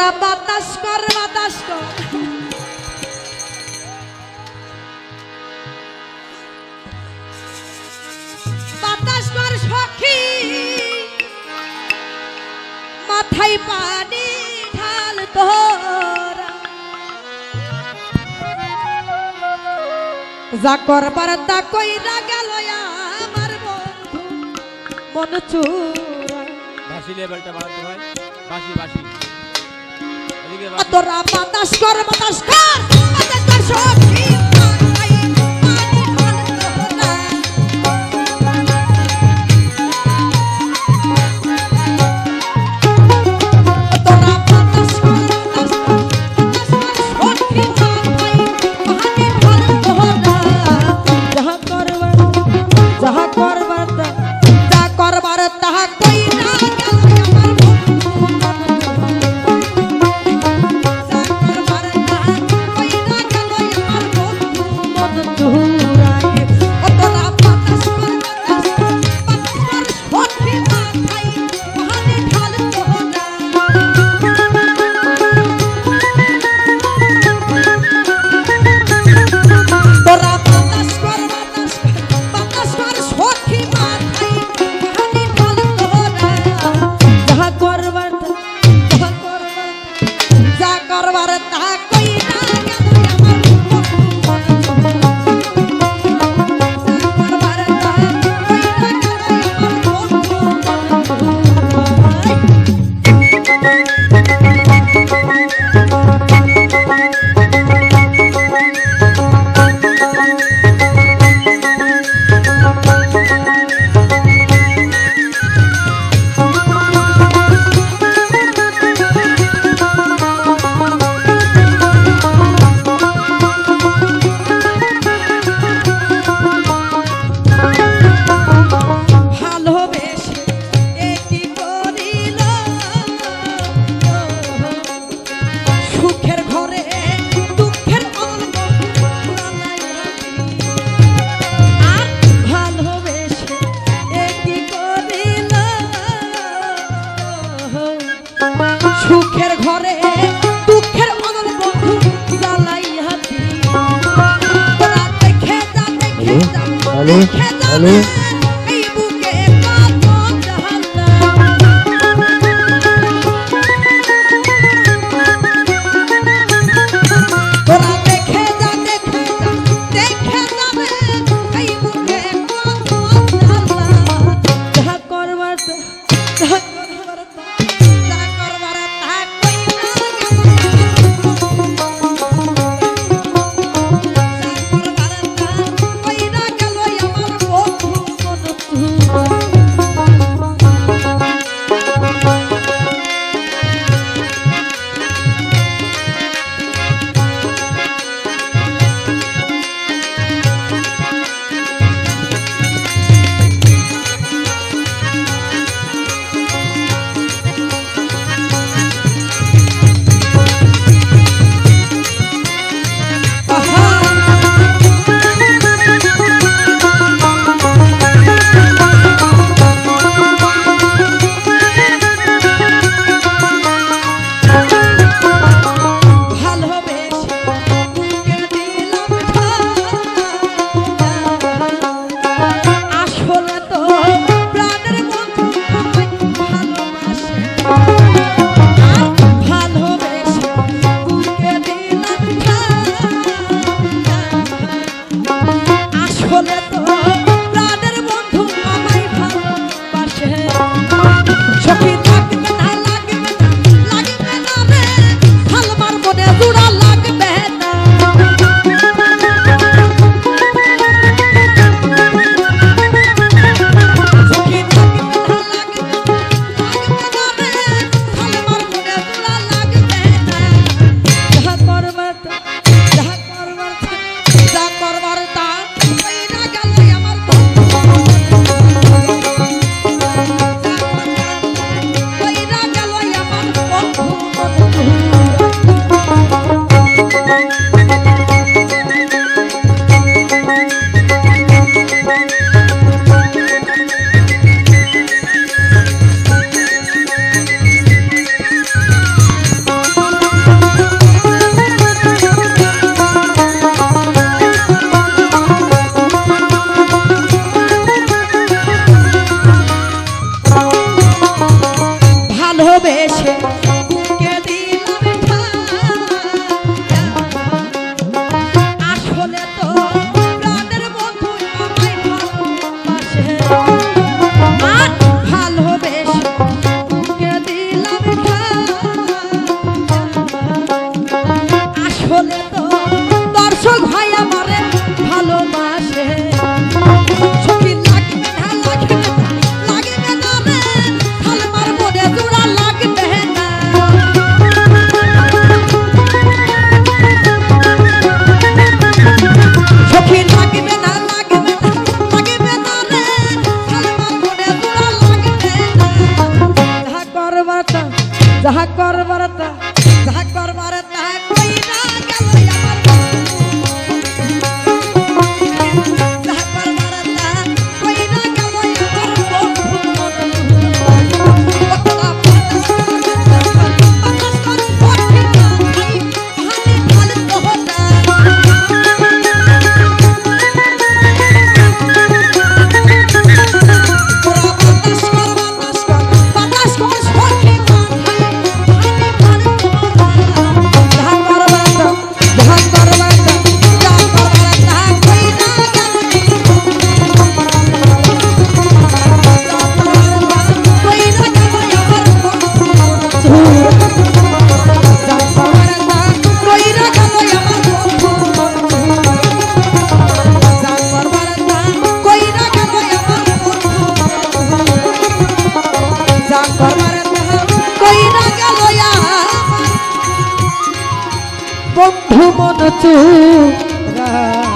তোরা বাতাস কর বাতাস কর। মাথায় পানি ঢাল যা করবার তা গেল আমার বন্ধু মন চুরা বাসি লেভেলটা বাড়াতে হয়। বাসি বাসি তোরা বাতাস কর বাতাস কর। বাতাস কর সব সুখের ঘরে দুঃখের অনল বন্ধু জ্বালাই হাতি। খেতা খেতা খেতা বন্ধু মন চুরা।